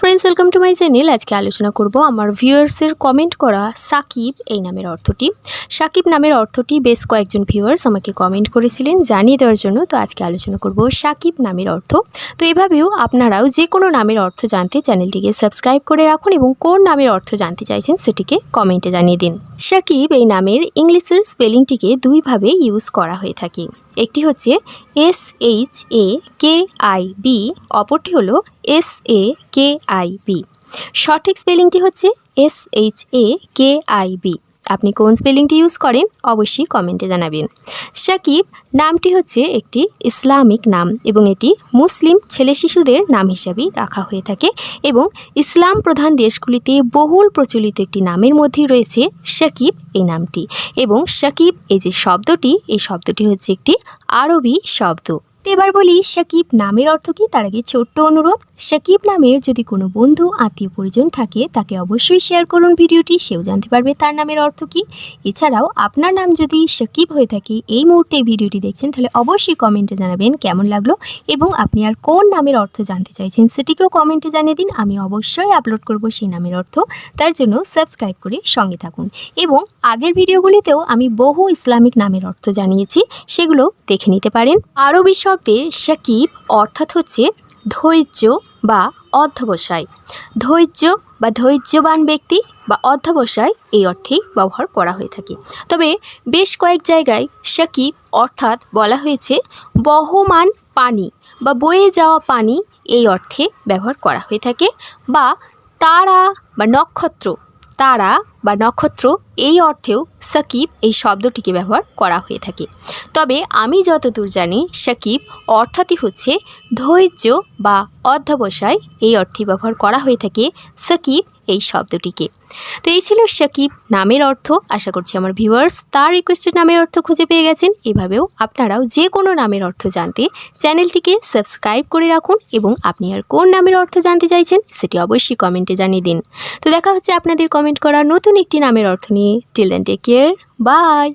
Friends welcome to my channel আজকে আলোচনা করব আমার ভিউয়ার্সের কমেন্ট করা সাকিব এই নামের অর্থটি। সাকিব নামের অর্থটি বেশ কয়েকজন ভিউয়ার্স আমাকে কমেন্ট করেছিলেন, জানিয়ে দেওয়ার জন্য তো আজকে আলোচনা করব সাকিব নামের অর্থ। তো এভাবেও আপনারাও যে কোনো নামের অর্থ জানতে চ্যানেলটিকে সাবস্ক্রাইব করে রাখুন এবং কোন নামের অর্থ জানতে চাইছেন সেটিকে কমেন্টে জানিয়ে দিন। সাকিব এই নামের ইংলিশের স্পেলিংটিকে দুইভাবে ইউজ করা হয়ে থাকে। একটি হচ্ছে S H A K I B অপরটি হলো S A K I B সঠিক স্পেলিংটি হচ্ছে S H A K I B আপনি কোন স্পেলিংটি ইউজ করেন অবশ্যই কমেন্টে জানাবেন। সাকিব, নামটি হচ্ছে একটি ইসলামিক নাম এবং এটি মুসলিম ছেলে শিশুদের নাম হিসাবেই রাখা হয়ে থাকে এবং ইসলাম প্রধান দেশগুলিতে বহুল প্রচলিত একটি নামের মধ্যে রয়েছে সাকিব এই নামটি এবং সাকিব এই যে শব্দটি, এই শব্দটি হচ্ছে একটি আরবি শব্দ। তো এবার বলি, সাকিব নামের অর্থ কি? তার আগে ছোট্ট অনুরোধ, সাকিব নামের যদি কোনো বন্ধু, আত্মীয় পরিজন থাকে, তাকে অবশ্যই শেয়ার করুন ভিডিওটি, সেও জানতে পারবে তার নামের অর্থ কি। এছাড়াও আপনার নাম যদি সাকিব হয়ে থাকে, এই মুহূর্তে ভিডিওটি দেখছেন, তাহলে অবশ্যই কমেন্টে জানাবেন কেমন লাগল এবং আপনি আর কোন নামের অর্থ জানতে চাইছেন সেটিকেও কমেন্টে জানিয়ে দিন, আমি অবশ্যই আপলোড করব সেই নামের অর্থ। তার জন্য সাবস্ক্রাইব করে সঙ্গে থাকুন এবং আগের ভিডিওগুলিতেও আমি বহু ইসলামিক নামের অর্থ জানিয়েছি, সেগুলো দেখে নিতে পারেন। আরবি শব্দে সাকিব অর্থাৎ হচ্ছে ধৈর্য বা অধ্যবসায়। ধৈর্য বা ধৈর্যবান ব্যক্তি বা অধ্যবসায় এই অর্থেই ব্যবহার করা হয়ে থাকে। তবে বেশ কয়েক জায়গায় সাকিব অর্থাৎ বলা হয়েছে বহমান পানি বা বয়ে যাওয়া পানি এই অর্থে ব্যবহার করা হয়ে থাকে বা তারা বা নক্ষত্র, তারা বা নক্ষত্র এই অর্থেও সাকিব এই শব্দটিকে ব্যবহার করা হয়ে থাকে। তবে আমি যতদূর জানি, সাকিব অর্থাৎই হচ্ছে ধৈর্য বা অধ্যবসায় এই অর্থে ব্যবহার করা হয়ে থাকে সাকিব এই শব্দটিকে। তো এই ছিল সাকিব নামের অর্থ। আশা করছি আমার ভিউয়ার্স, তার রিকোয়েস্টেড নামের অর্থ খুঁজে পেয়ে গেছেন। এভাবেও আপনারাও যে কোনো নামের অর্থ জানতে চ্যানেলটিকে সাবস্ক্রাইব করে রাখুন এবং আপনি আর কোন নামের অর্থ জানতে চাইছেন, সেটি অবশ্যই কমেন্টে জানিয়ে দিন। তো দেখা হচ্ছে আপনাদের কমেন্ট করা নতুন একটি নামের অর্থ নিয়ে till then take care bye